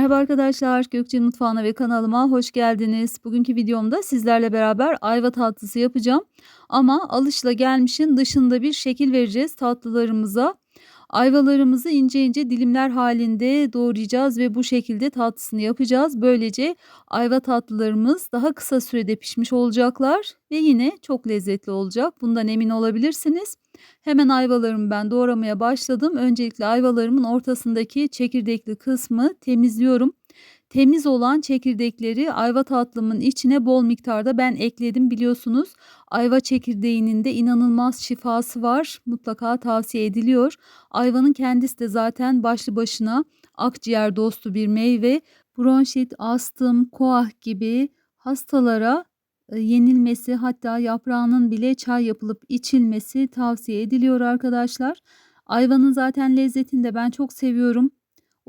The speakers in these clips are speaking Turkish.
Merhaba arkadaşlar, Gökçe Mutfağı'na ve kanalıma hoş geldiniz. Bugünkü videomda sizlerle beraber ayva tatlısı yapacağım. Ama alışla gelmişin dışında bir şekil vereceğiz tatlılarımıza. Ayvalarımızı ince ince dilimler halinde doğrayacağız ve bu şekilde tatlısını yapacağız. Böylece ayva tatlılarımız daha kısa sürede pişmiş olacaklar ve yine çok lezzetli olacak. Bundan emin olabilirsiniz. Hemen ayvalarımı ben doğramaya başladım. Öncelikle ayvalarımın ortasındaki çekirdekli kısmı temizliyorum. Temiz olan çekirdekleri ayva tatlımın içine bol miktarda ben ekledim biliyorsunuz. Ayva çekirdeğinin de inanılmaz şifası var. Mutlaka tavsiye ediliyor. Ayvanın kendisi de zaten başlı başına akciğer dostu bir meyve. Bronşit, astım, koah gibi hastalara e, yenilmesi hatta yaprağının bile çay yapılıp içilmesi tavsiye ediliyor arkadaşlar. Ayvanın zaten lezzetini de ben çok seviyorum.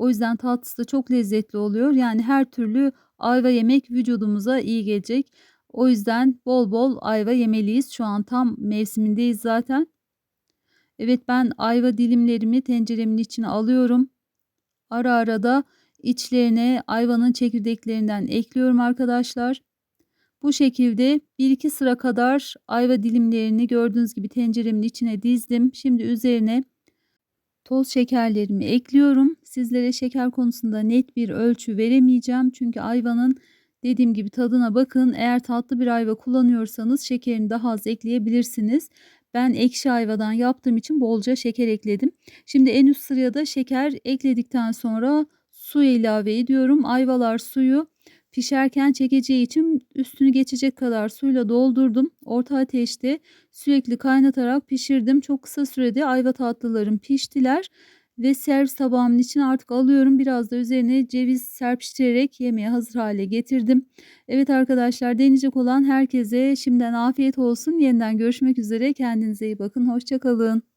O yüzden tatlısı da çok lezzetli oluyor. Yani her türlü ayva yemek vücudumuza iyi gelecek. O yüzden bol bol ayva yemeliyiz. Şu an tam mevsimindeyiz zaten. Evet ben ayva dilimlerimi tenceremin içine alıyorum. Ara ara da içlerine ayvanın çekirdeklerinden ekliyorum arkadaşlar. Bu şekilde 1-2 sıra kadar ayva dilimlerini gördüğünüz gibi tenceremin içine dizdim. Şimdi üzerine toz şekerlerimi ekliyorum. Sizlere şeker konusunda net bir ölçü veremeyeceğim. Çünkü ayvanın dediğim gibi tadına bakın. Eğer tatlı bir ayva kullanıyorsanız şekerini daha az ekleyebilirsiniz. Ben ekşi ayvadan yaptığım için bolca şeker ekledim. Şimdi en üst sıraya da şeker ekledikten sonra su ilave ediyorum. Ayvalar suyu Pişerken çekeceği için üstünü geçecek kadar suyla doldurdum. Orta ateşte sürekli kaynatarak pişirdim. Çok kısa sürede ayva tatlılarım piştiler ve servis tabağımın içine artık alıyorum. Biraz da üzerine ceviz serpiştirerek yemeğe hazır hale getirdim. Evet arkadaşlar deneyecek olan herkese şimdiden afiyet olsun. Yeniden görüşmek üzere. Kendinize iyi bakın. Hoşçakalın.